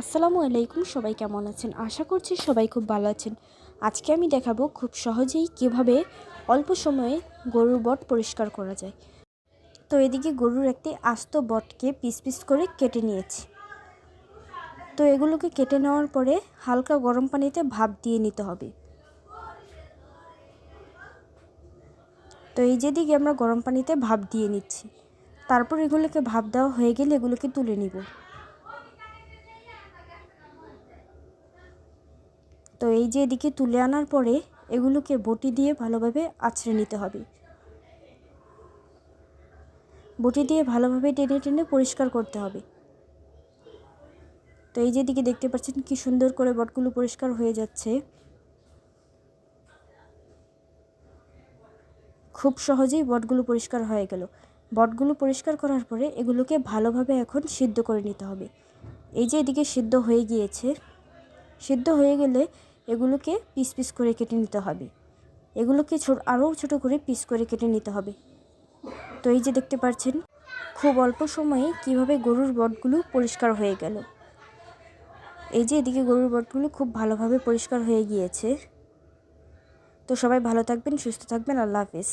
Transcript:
আসসালামু আলাইকুম, সবাই কেমন আছেন? আশা করছি সবাই খুব ভালো আছেন। আজকে আমি দেখাবো খুব সহজেই কীভাবে অল্প সময়ে গরুর বট পরিষ্কার করা যায়। তো এদিকে গরুর একটি আস্ত বটকে পিস পিস করে কেটে নিয়েছি। তো এগুলোকে কেটে নেওয়ার পরে হালকা গরম পানিতে ভাপ দিয়ে নিতে হবে। তো এই যেদিকে আমরা গরম পানিতে ভাপ দিয়ে নিচ্ছি। তারপর এগুলোকে ভাপ দেওয়া হয়ে গেলে এগুলোকে তুলে নিব। তো এই যে এদিকে তুলে আনার পরে এগুলোকে বটি দিয়ে ভালোভাবে আছড়ে নিতে হবে। বটি দিয়ে ভালোভাবে টেনে টেনে পরিষ্কার করতে হবে। তো এই যেদিকে দেখতে পাচ্ছেন কি সুন্দর করে বটগুলো পরিষ্কার হয়ে যাচ্ছে। খুব সহজেই বটগুলো পরিষ্কার হয়ে গেল। বটগুলো পরিষ্কার করার পরে এগুলোকে ভালোভাবে এখন সিদ্ধ করে নিতে হবে। এই যে এদিকে সিদ্ধ হয়ে গিয়েছে, সিদ্ধ হয়ে গেলে এগুলোকে পিস পিস করে কেটে নিতে হবে। এগুলোকে ছোট আরও ছোট করে পিস করে কেটে নিতে হবে। তো এই যে দেখতে পাচ্ছেন, খুব অল্প সময়ে কীভাবে গরুর বটগুলো পরিষ্কার হয়ে গেল। এই যে এদিকে গরুর বটগুলো খুব ভালোভাবে পরিষ্কার হয়ে গিয়েছে। তো সবাই ভালো থাকবেন, সুস্থ থাকবেন, আল্লাহ হাফিজ।